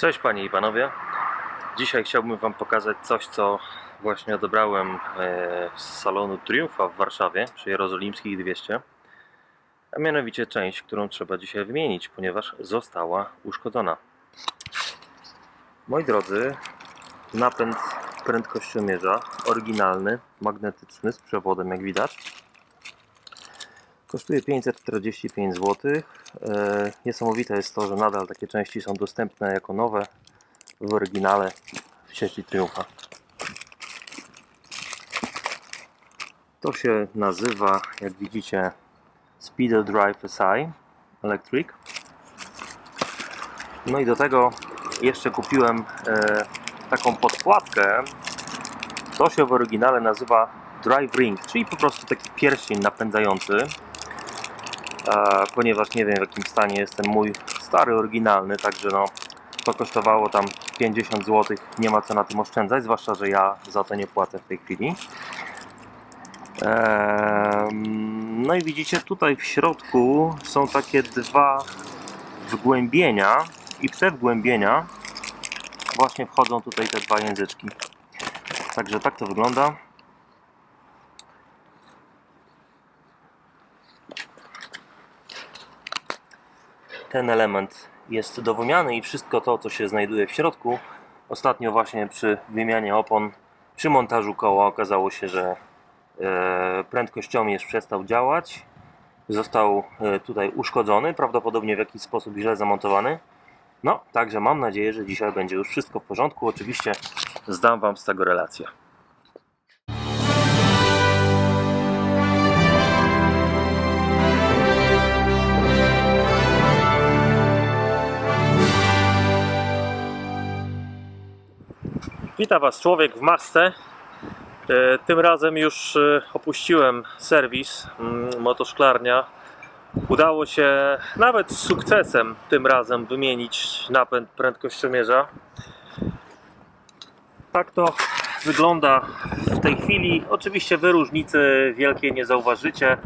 Cześć Panie i Panowie. Dzisiaj chciałbym Wam pokazać coś, co właśnie odebrałem e, z salonu Triumfa w Warszawie przy Jerozolimskich 200. A mianowicie część, którą trzeba dzisiaj wymienić, ponieważ została uszkodzona. Moi drodzy, napęd prędkościomierza oryginalny, magnetyczny z przewodem, jak widać. Kosztuje 545 zł. E, Niesamowite jest to, że nadal takie części są dostępne jako nowe w oryginale w sieci Triumfa. To się nazywa, jak widzicie, Speedo Drive SI Electric. No i do tego jeszcze kupiłem e, taką podkładkę. To się w oryginale nazywa Drive Ring, czyli po prostu taki pierścień napędzający ponieważ nie wiem w jakim stanie jest ten mój stary, oryginalny, także no to kosztowało tam 50 zł, nie ma co na tym oszczędzać, zwłaszcza, że ja za to nie płacę w tej chwili. No i widzicie tutaj w środku są takie dwa wgłębienia i w te wgłębienia właśnie wchodzą tutaj te dwa języczki. Także tak to wygląda. Ten element jest do wymiany i wszystko to, co się znajduje w środku. Ostatnio właśnie przy wymianie opon, przy montażu koła okazało się, że e, prędkościomierz przestał działać. Został e, tutaj uszkodzony, prawdopodobnie w jakiś sposób źle zamontowany. No, także mam nadzieję, że dzisiaj będzie już wszystko w porządku. Oczywiście zdam Wam z tego relację. Witam Was człowiek w masce. E, Tym razem już e, opuściłem serwis mm, motoszklarnia. Udało się nawet z sukcesem tym razem wymienić napęd prędkościomierza. Tak to wygląda w tej chwili. Oczywiście Wy różnicy wielkiej nie zauważycie.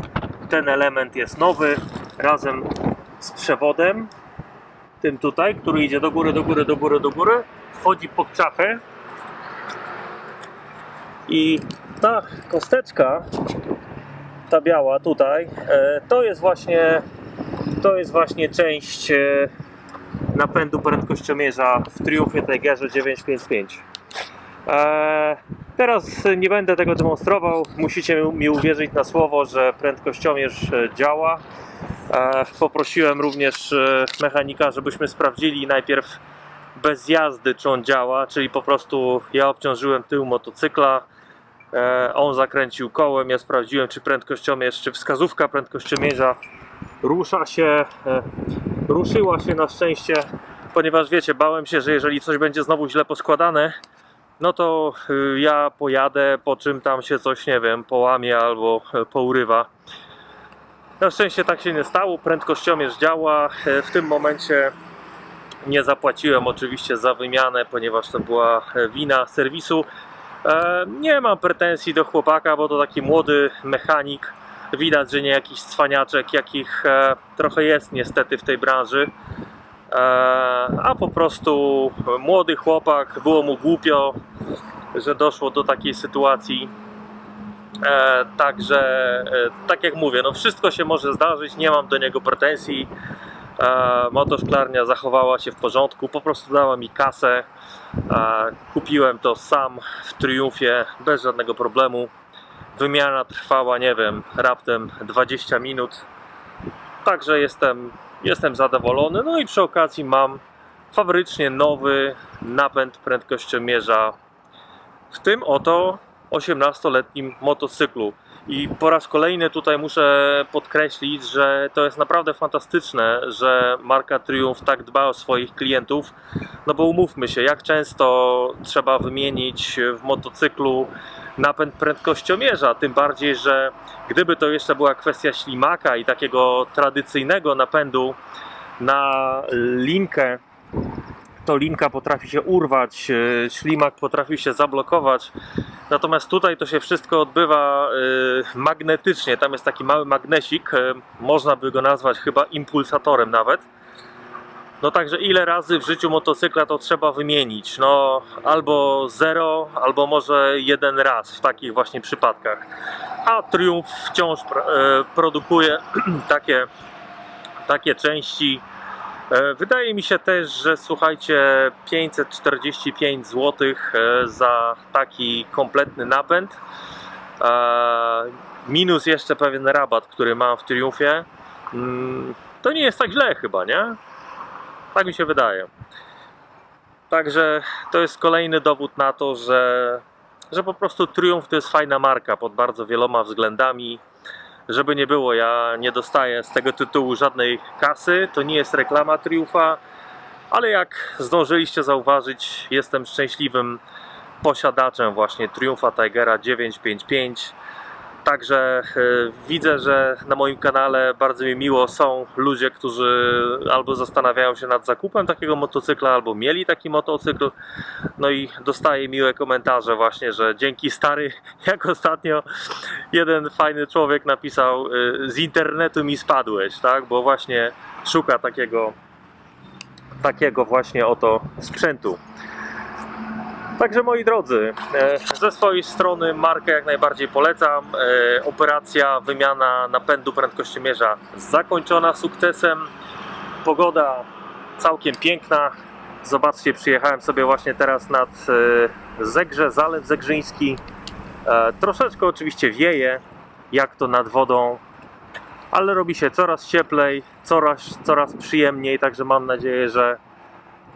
Ten element jest nowy razem z przewodem. Tym tutaj, który idzie do góry, do góry, do góry, do góry. Wchodzi pod czachę i ta kosteczka, ta biała tutaj, e, to jest właśnie to jest właśnie część e, napędu prędkościomierza w Triumphie Tigerze 955. E, Teraz nie będę tego demonstrował. Musicie mi uwierzyć na słowo, że prędkościomierz działa. Poprosiłem również mechanika, żebyśmy sprawdzili najpierw bez jazdy, czy on działa, czyli po prostu ja obciążyłem tył motocykla, on zakręcił kołem, ja sprawdziłem, czy prędkościomierz, czy wskazówka prędkościomierza rusza się, e, ruszyła się na szczęście, ponieważ wiecie, bałem się, że jeżeli coś będzie znowu źle poskładane, no to y, ja pojadę, po czym tam się coś, nie wiem, połamie albo e, pourywa. Na szczęście tak się nie stało, prędkościomierz działa, e, w tym momencie nie zapłaciłem oczywiście za wymianę, ponieważ to była e, wina serwisu. E, Nie mam pretensji do chłopaka, bo to taki młody mechanik. Widać, że nie jakiś cwaniaczek, jakich e, trochę jest niestety w tej branży. E, A po prostu młody chłopak, było mu głupio, że doszło do takiej sytuacji. Także, tak jak mówię, no wszystko się może zdarzyć, nie mam do niego pretensji. Motoszklarnia zachowała się w porządku, po prostu dała mi kasę. Kupiłem to sam w Triumfie bez żadnego problemu. Wymiana trwała, nie wiem, raptem 20 minut. Także jestem, jestem zadowolony. No i przy okazji mam fabrycznie nowy napęd prędkościomierza w tym oto 18-letnim motocyklu. I po raz kolejny tutaj muszę podkreślić, że to jest naprawdę fantastyczne, że marka Triumph tak dba o swoich klientów. No bo umówmy się, jak często trzeba wymienić w motocyklu napęd prędkościomierza, tym bardziej, że gdyby to jeszcze była kwestia ślimaka i takiego tradycyjnego napędu na linkę to linka potrafi się urwać, e, ślimak potrafi się zablokować. Natomiast tutaj to się wszystko odbywa e, magnetycznie. Tam jest taki mały magnesik, e, można by go nazwać chyba impulsatorem nawet. No także ile razy w życiu motocykla to trzeba wymienić? No albo zero, albo może jeden raz w takich właśnie przypadkach. A Triumph wciąż pr- produkuje takie, takie części. E, Wydaje mi się też, że słuchajcie, 545 zł za taki kompletny napęd. E, Minus jeszcze pewien rabat, który mam w Triumfie. Mm, To nie jest tak źle chyba, nie? Tak mi się wydaje. Także to jest kolejny dowód na to, że, że po prostu Triumph to jest fajna marka pod bardzo wieloma względami. Żeby nie było, ja nie dostaję z tego tytułu żadnej kasy. To nie jest reklama Triumpha, ale jak zdążyliście zauważyć, jestem szczęśliwym posiadaczem właśnie Triumpha Tigera 955. Także e, widzę, że na moim kanale bardzo mi miło są ludzie, którzy albo zastanawiają się nad zakupem takiego motocykla, albo mieli taki motocykl. No i dostaję miłe komentarze właśnie, że dzięki stary, jak ostatnio jeden fajny człowiek napisał, y, z internetu mi spadłeś, tak? Bo właśnie szuka takiego takiego właśnie oto sprzętu. Także moi drodzy, e, ze swojej strony markę jak najbardziej polecam. E, Operacja wymiana napędu prędkościomierza zakończona sukcesem. Pogoda całkiem piękna. Zobaczcie, przyjechałem sobie właśnie teraz nad e, Zegrze, Zalew Zegrzyński. Troszeczkę oczywiście wieje, jak to nad wodą, ale robi się coraz cieplej, coraz, coraz przyjemniej, także mam nadzieję, że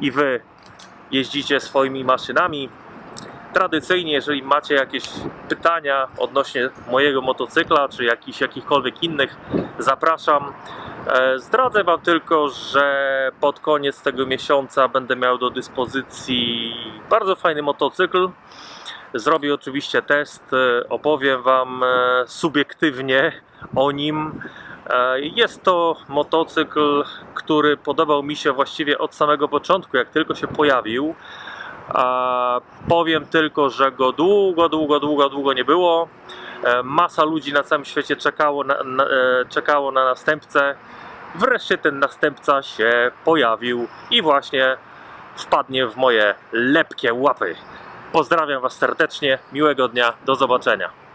i Wy jeździcie swoimi maszynami. Tradycyjnie, jeżeli macie jakieś pytania odnośnie mojego motocykla, czy jakichś, jakichkolwiek innych, zapraszam. E, Zdradzę Wam tylko, że pod koniec tego miesiąca będę miał do dyspozycji bardzo fajny motocykl. Zrobię oczywiście test, e, opowiem Wam e, subiektywnie o nim. E, Jest to motocykl, który podobał mi się właściwie od samego początku, jak tylko się pojawił. A powiem tylko, że go długo, długo, długo, długo nie było. E, Masa ludzi na całym świecie czekało na, na, e, czekało na następcę. Wreszcie ten następca się pojawił i właśnie wpadnie w moje lepkie łapy. Pozdrawiam Was serdecznie, miłego dnia, do zobaczenia.